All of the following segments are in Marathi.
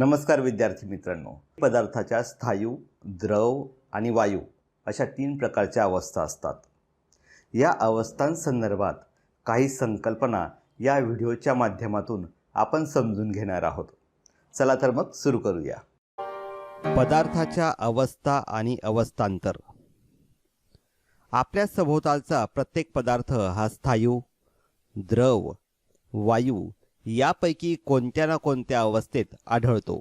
नमस्कार विद्यार्थी मित्रांनो. पदार्थाच्या स्थायू द्रव आणि वायू अशा तीन प्रकारच्या अवस्था असतात. या अवस्थांसंदर्भात काही संकल्पना या व्हिडिओच्या माध्यमातून आपण समजून घेणार आहोत. चला तर मग सुरू करूया. पदार्थाच्या अवस्था आणि अवस्थांतर. आपल्या सभोवतालचा प्रत्येक पदार्थ हा स्थायू द्रव वायू यापैकी कोणत्या ना कोणत्या अवस्थेत आढळतो.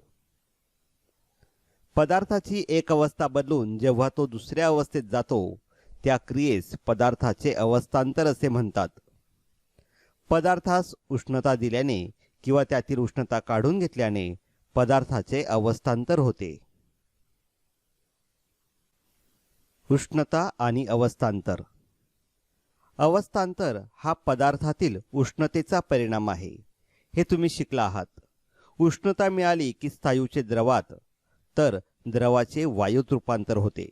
पदार्थाची एक अवस्था बदलून जेव्हा तो दुसऱ्या अवस्थेत जातो त्या क्रियेस पदार्थाचे अवस्थांतर असे म्हणतात. पदार्थास उष्णता दिल्याने किंवा त्यातील उष्णता काढून घेतल्याने पदार्थाचे अवस्थांतर होते. उष्णता आणि अवस्थांतर. अवस्थांतर हा पदार्थातील उष्णतेचा परिणाम आहे. हे तुम्ही शिकला आहात. उष्णता मिळाली की स्थायूचे द्रवात तर द्रवाचे वायूत रूपांतर होते.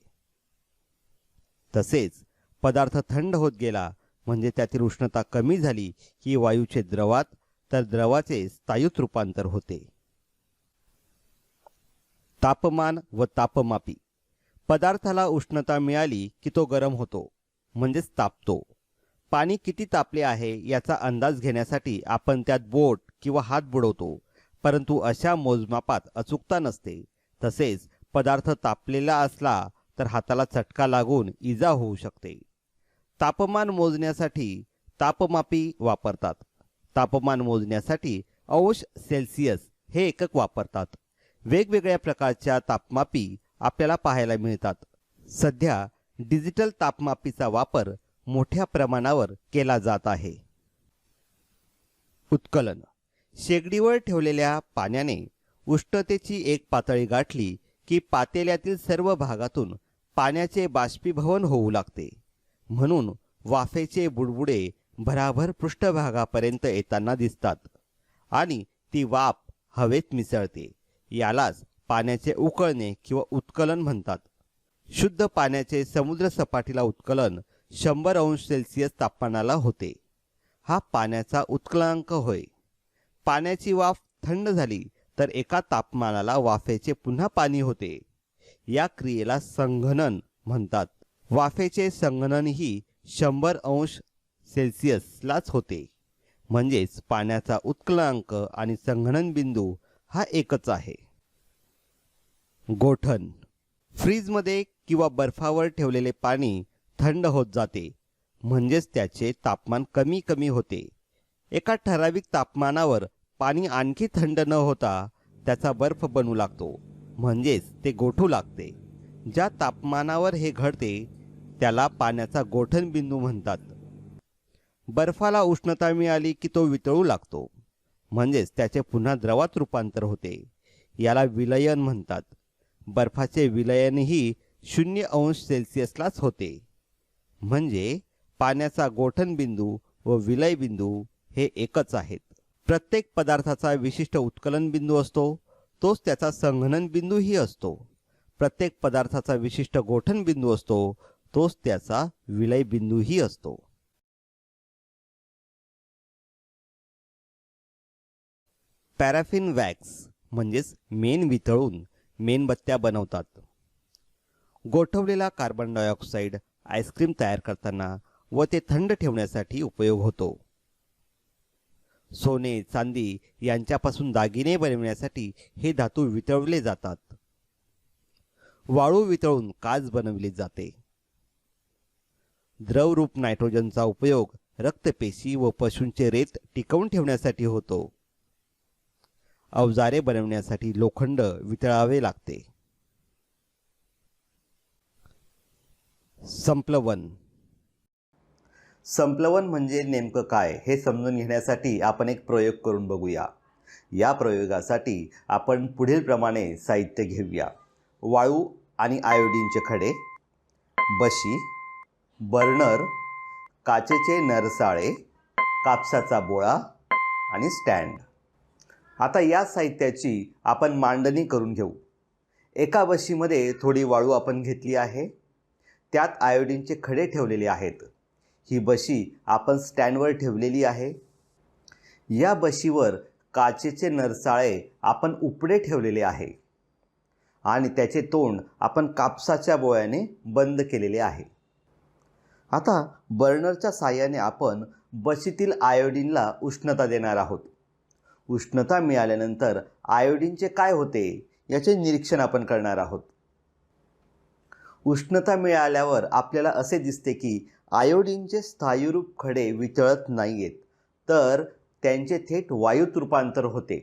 तसेच पदार्थ थंड होत गेला म्हणजे त्यातील उष्णता कमी झाली की वायूचे द्रवात तर द्रवाचे स्थायूत रूपांतर होते. तापमान व तापमापी. पदार्थाला उष्णता मिळाली की तो गरम होतो म्हणजेच तापतो. पाणी किती तापले आहे याचा अंदाज घेण्यासाठी आपण त्यात बोट किंवा हात बुडवतो. परंतु अशा मोजमापात अचूकता नसते. तसेच पदार्थ तापलेला असला तर हाताला चटका लागून इजा होऊ शकते. तापमान मोजण्यासाठी तापमापी वापरतात. तापमान मोजण्यासाठी अंश सेल्सिअस हे एकक वापरतात. वेगवेगळ्या प्रकारच्या तापमापी आपल्याला पाहायला मिळतात. सध्या डिजिटल तापमापीचा वापर मोठ्या प्रमाणावर केला जात आहे. उत्कलन. शेगडीवर ठेवलेल्या पाण्याने उष्णतेची एक पातळी गाठली की पातेल्यातील सर्व भागातून पाण्याचे बाष्पीभवन होऊ लागते. म्हणून वाफेचे बुडबुडे भराभर पृष्ठभागापर्यंत येताना दिसतात आणि ती वाफ हवेत मिसळते. यालाच पाण्याचे उकळणे किंवा उत्कलन म्हणतात. शुद्ध पाण्याचे समुद्र सपाटीला उत्कलन शंभर अंश सेल्सिअस तापमानाला होते. हा पाण्याचा उत्कलांक होय. पाण्याची वाफ थंड झाली तर एका तापमानाला वाफेचे पुन्हा पाणी होते. या क्रियेला संघनन म्हणतात. वाफेचे संघननही शंभर अंश सेल्सिअसलाच होते. म्हणजेच पाण्याचा उत्कलांक आणि संघनन बिंदू हा एकच आहे. गोठण. फ्रीजमध्ये किंवा बर्फावर ठेवलेले पाणी थंड होत जाते. म्हणजेच त्याचे तापमान कमी कमी होते. एका ठराविक तापमानावर पाणी आणखी थंड न होता त्याचा बर्फ बनू लागतो. म्हणजेच ते गोठू लागते. ज्या तापमानावर हे घडते त्याला पाण्याचा गोठण बिंदू म्हणतात. बर्फाला उष्णता मिळाली की तो वितळू लागतो. म्हणजेच त्याचे पुन्हा द्रवात रूपांतर होते. याला विलयन म्हणतात. बर्फाचे विलयनही शून्य अंश सेल्सिअसलाच होते. म्हणजे पाण्याचा गोठण बिंदू व विलय बिंदू हे एकच आहेत. प्रत्येक पदार्थाचा विशिष्ट उत्कलन बिंदू असतो तोच त्याचा संघनन बिंदूही असतो. प्रत्येक पदार्थाचा विशिष्ट गोठण बिंदू असतो तोच त्याचा विलय बिंदूही असतो. पॅराफिन वॅक्स म्हणजेच मेण वितळून मेणबत्त्या बनवतात. गोठवलेला कार्बन डायऑक्साईड आईस्क्रीम तयार करताना व ते थंड ठेवण्यासाठी उपयोग होतो. सोने चांदी यांच्यापासून दागिने बनविण्यासाठी हे धातू वितळवले जातात. वाळू वितळून काच बनवली जाते. द्रवरूप नायट्रोजनचा उपयोग रक्तपेशी व पशूंचे रेत टिकवून ठेवण्यासाठी होतो. अवजारे बनवण्यासाठी लोखंड वितळावे लागते. संप्लवन. संप्लवन म्हणजे नेमकं काय हे समजून घेण्यासाठी आपण एक प्रयोग करून बघूया. या प्रयोगासाठी आपण पुढील प्रमाणे साहित्य घेऊया. वाळू आणि आयोडीनचे खडे बशी बर्नर काचेचे नरसाळे कापसाचा बोळा आणि स्टँड. आता या साहित्याची आपण मांडणी करून घेऊ. एका बशीमध्ये थोडी वाळू आपण घेतली आहे. त्यात आयोडीनचे खडे ठेवलेले आहेत. ही बशी आपण स्टँडवर ठेवलेली आहे. या बशीवर काचेचे नरसाळे आपण उपडे ठेवलेले आहे. आणि त्याचे तोंड आपण कापसाच्या बोळ्याने बंद केलेले आहे. आता बर्नरच्या साह्याने आपण बशीतील आयोडीनला उष्णता देणार आहोत. उष्णता मिळाल्यानंतर आयोडीनचे काय होते याचे निरीक्षण आपण करणार आहोत. उष्णता मिळाल्यावर आपल्याला असे दिसते की आयोडीनचे स्थायुरूप खडे वितळत नाही आहेत तर त्यांचे थेट वायूत रूपांतर होते.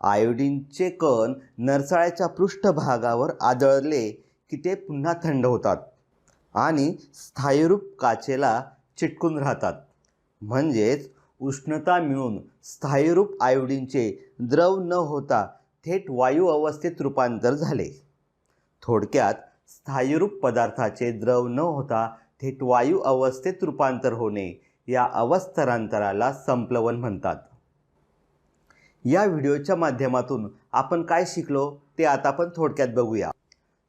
आयोडीनचे कण नरसाळ्याच्या पृष्ठभागावर आदळले की ते पुन्हा थंड होतात आणि स्थायुरूप काचेला चिटकून राहतात. म्हणजेच उष्णता मिळून स्थायुरूप आयोडीनचे द्रव न होता थेट वायू अवस्थेत रूपांतर झाले. थोडक्यात स्थायीरूप पदार्थाचे द्रव न होता थेट वायू अवस्थेत रूपांतर होणे या अवस्थरांतराला संप्लवन म्हणतात. या व्हिडिओच्या माध्यमातून आपण काय शिकलो ते आता आपण थोडक्यात बघूया.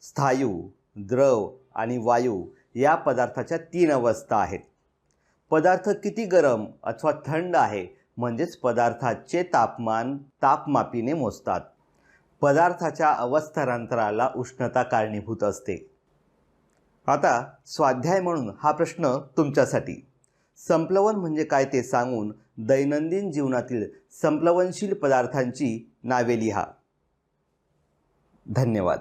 स्थायू द्रव आणि वायू या पदार्थाच्या तीन अवस्था आहेत. पदार्थ किती गरम अथवा थंड आहे म्हणजेच पदार्थाचे तापमान तापमापीने मोजतात. पदार्थाच्या अवस्थांतराला उष्णता कारणीभूत असते. आता स्वाध्याय म्हणून हा प्रश्न तुमच्यासाठी. संप्लवन म्हणजे काय ते सांगून दैनंदिन जीवनातील संप्लवनशील पदार्थांची नावे लिहा. धन्यवाद.